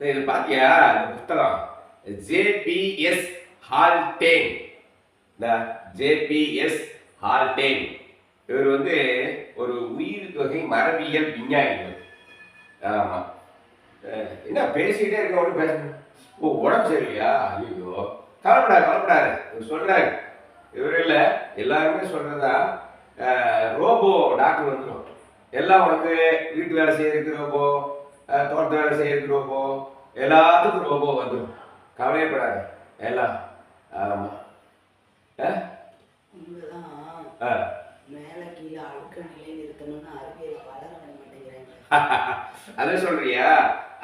இது பாத்தியா? இந்த புத்தகம். J B S Haldane. இந்த ஜேபிஎஸ் ஹால்டேன். இவர் வந்து ஒரு உயிர் தொகை மரபியல் விஞ்ஞானி ஆமாம் என்ன பேசிக்கிட்டே இருக்க ஒன்று பேச ஓ உடம்பு சரியில்லையா? ஐயோ கவலைப்படாது கவலைப்படாது இவர் சொல்கிறாரு இவர் இல்லை எல்லாருமே சொல்கிறதா ரோபோ டாக்டர் வந்துடும் எல்லாம் உனக்கு வீட்டு வேலை செய்யறதுக்கு ரோபோ தோட்டத்து வேலை செய்யறதுக்கு ரோபோ எல்லாத்துக்கும் ரோபோ வந்துடும் கவலையப்படாது. எல்லாம் ஆமா. அஹ், உண்மைதான் அஹ். மேல கீழே அழுக்க நிலையில் இருக்கணும்னு அறிவியல் வளர விட மாட்டேங்கிறாங்க. அதான் சொல்றியா?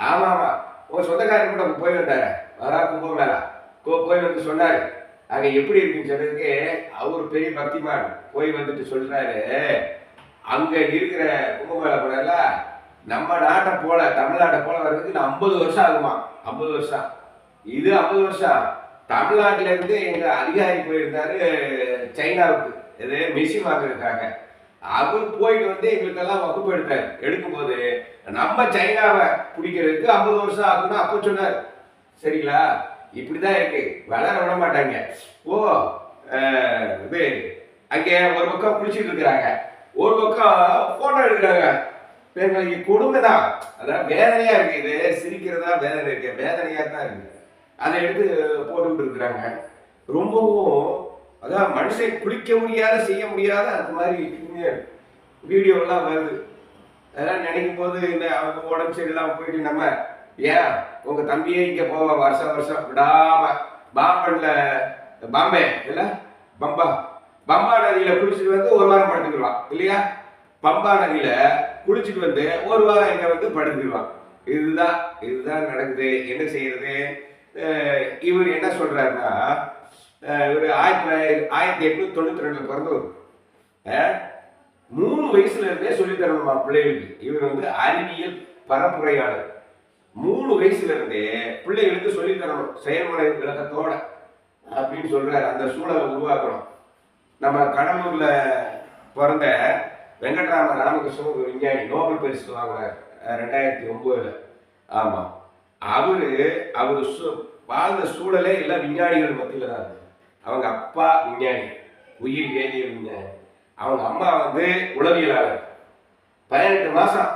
ஆமா ஆமா. உங்க சொந்தக்காரர் கூட போய் வந்தாரு. வரா கும்பமேளா. போய் வந்து சொன்னாரு. அங்க எப்படி இருக்குன்னு சொன்னதுக்கு அவர் பெரிய பக்திமான். போய் வந்துட்டு சொல்றாரு. அங்க இருக்கிற கும்பமேளா போனால நம்ம நாட்டை போல தமிழ்நாட்டை போல வர்றதுக்கு ஐம்பது வருஷம் ஆகுமா? ஐம்பது வருஷம். இது ஐம்பது வருஷம். தமிழ்நாட்டில இருந்து எங்க அதிகாரி போயிருந்தாரு சைனாவுக்கு. இது மிஷின் வாங்குறதுக்காக. அவர் போயிட்டு வந்து எங்களுக்கெல்லாம் வகுப்பு எடுத்தார். எடுக்கும்போது நம்ம சைனாவை பிடிக்கிறதுக்கு ஐம்பது வருஷம் ஆகும்னு அப்போ சொன்னார். சரிங்களா? இப்படிதான் இருக்கு. வளர விட மாட்டாங்க. ஓ இது அங்கே ஒரு பக்கம் குளிச்சுட்டு இருக்கிறாங்க. ஒரு பக்கம் போட்டோ எடுக்கிறாங்க. எங்களுக்கு கொடுமை தான் அதான் வேதனையா இருக்கு இது. சிரிக்கிறதா வேதனை இருக்கு. வேதனையா தான் இருக்கு. அதை எடுத்து போட்டுக்கிட்டு இருக்கிறாங்க ரொம்பவும் அதான் மனுஷன் குளிக்க முடியாத செய்ய முடியாத அந்த மாதிரி வீடியோலாம் வருது. அதெல்லாம் நினைக்கும் போது இந்த அவங்க உடம்பு சரியில்லாம போயிட்டு நம்ம ஏன்? உங்க தம்பியே இங்க போவ வருஷம் வருஷம். விடாம. பாம்பன்ல பாம்பே இல்ல? பம்பா. பம்பா நதியில குளிச்சுட்டு வந்து ஒரு வாரம் படுத்துக்கிடுவான். இல்லையா? பம்பா நதியில குளிச்சுட்டு வந்து ஒரு வாரம் இங்க வந்து படுத்துருவான் இதுதான் இதுதான் நடக்குது. என்ன செய்யறது? இவர் என்ன சொல்றாருன்னா இவர் ஆயிரத்தி தொள்ளாயிரத்தி ஆயிரத்தி எட்நூத்தி தொண்ணூத்தி ரெண்டுல பிறந்தவர். மூணு வயசுல இருந்தே சொல்லி தரணுமா பிள்ளைகளுக்கு? இவர் வந்து அறிவியல் பரப்புரையாளர். மூணு வயசுல இருந்தே பிள்ளைகளுக்கு சொல்லி தரணும். செயல்முறை விளக்கத்தோட அப்படின்னு சொல்றாரு. அந்த சூழலை உருவாக்கணும். நம்ம கடலூர்ல பிறந்த வெங்கட்ராம ராமகிருஷ்ணன் ஒரு விஞ்ஞானி நோபல் பரிசு வாங்கினார் ரெண்டாயிரத்தி ஒன்பதுல ஆமாம் அவரு அவர் சு- வாழ்ந்த சூழலே எல்லாம் விஞ்ஞானிகள் மத்தியில் தான் அவங்க அப்பா விஞ்ஞானி உயிர் வேதியியல் விஞ்ஞானி. அவங்க அம்மா வந்து உளவியலாளர். பதினெட்டு மாதம்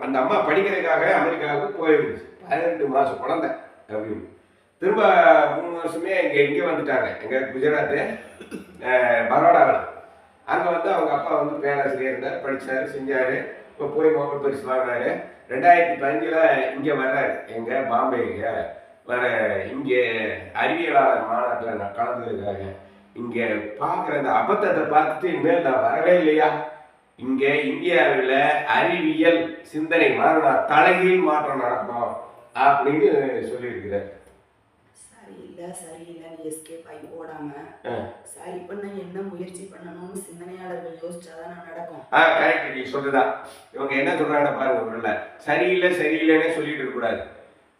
அந்த அம்மா படிக்கிறதுக்காக அமெரிக்காவுக்கு போயிருந்துச்சு. பதினெட்டு மாதம் குழந்தை அப்படின்னு. திரும்ப மூணு வருஷமே இங்கே இங்கே வந்துட்டாங்க. எங்கள் குஜராத்து பரோடாவில். அங்கே வந்து அவங்க அப்பா வந்து பேராசிரியர் இருந்தார் படித்தார் செஞ்சார். இப்போ போய் மோகன் பரிசு வாங்கினாரு ரெண்டாயிரத்தி பதினஞ்சில் இங்கே வர்றாரு. எங்கே? பாம்பேங்க வர இங்கே அறிவியலாளர் மாநாட்டில் நான் கலந்துருக்காங்க இங்கே பார்க்குற அந்த அபத்தத்தை பார்த்துட்டு இனிமேல் நான் வரவே இல்லையா? இங்கே இந்தியாவில் அறிவியல் சிந்தனை மாறினா தலைகீழ் மாற்றம் நடக்கும் அப்படின்னு சொல்லியிருக்கிறார். சரியில்லை சரியில்லைன்னு எஸ்கேப் ஆகி போடாம. சரி பண்ண என்ன முயற்சி பண்ணணும்னு சிந்தனையாளர்கள் யோசிச்சாதான் நடக்கும். ஆ கரெக்ட் நீ சொல்லுதான் இவங்க என்ன சொல்றாங்கன்னு பாருங்க உள்ள சரியில்லை சரியில்லைன்னே சொல்லிட்டு இருக்க கூடாது.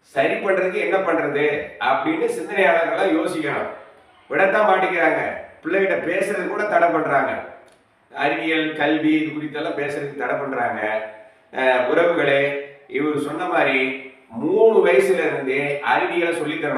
சரி பண்றதுக்கு என்ன பண்றது அப்படின்னு சிந்தனையாளர்கள்லாம் யோசிக்கணும். விடத்தான் மாட்டிக்கிறாங்க. பிள்ளைகிட்ட பேசுறது கூட தடை பண்றாங்க. அறிவியல் கல்வி இது குறித்தெல்லாம் பேசுறதுக்கு தடை பண்றாங்க. அஹ், உறவுகளே இவர் சொன்ன மாதிரி மூணு வயசுல இருந்தே அறிவியலை சொல்லித் தரணும்.